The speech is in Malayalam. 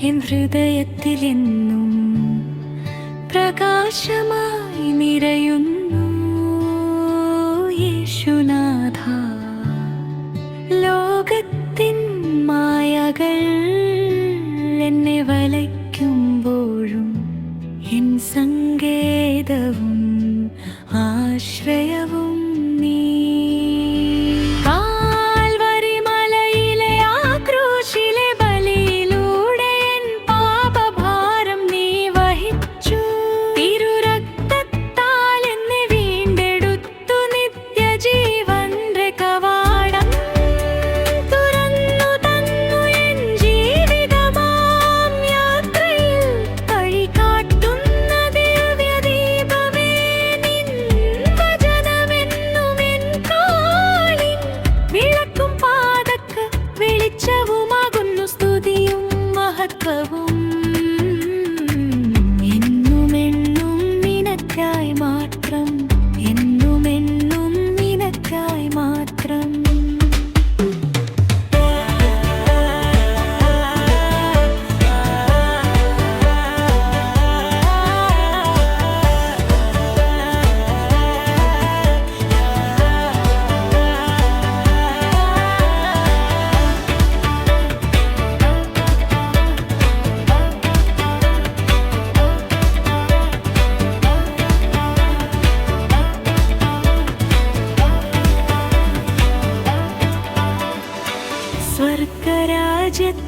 എൻ ഹൃദയത്തിലെന്നും പ്രകാശമായി നിറയുന്നു. യേശുനാഥ ലോകത്തിൻ മായകൾ যেতে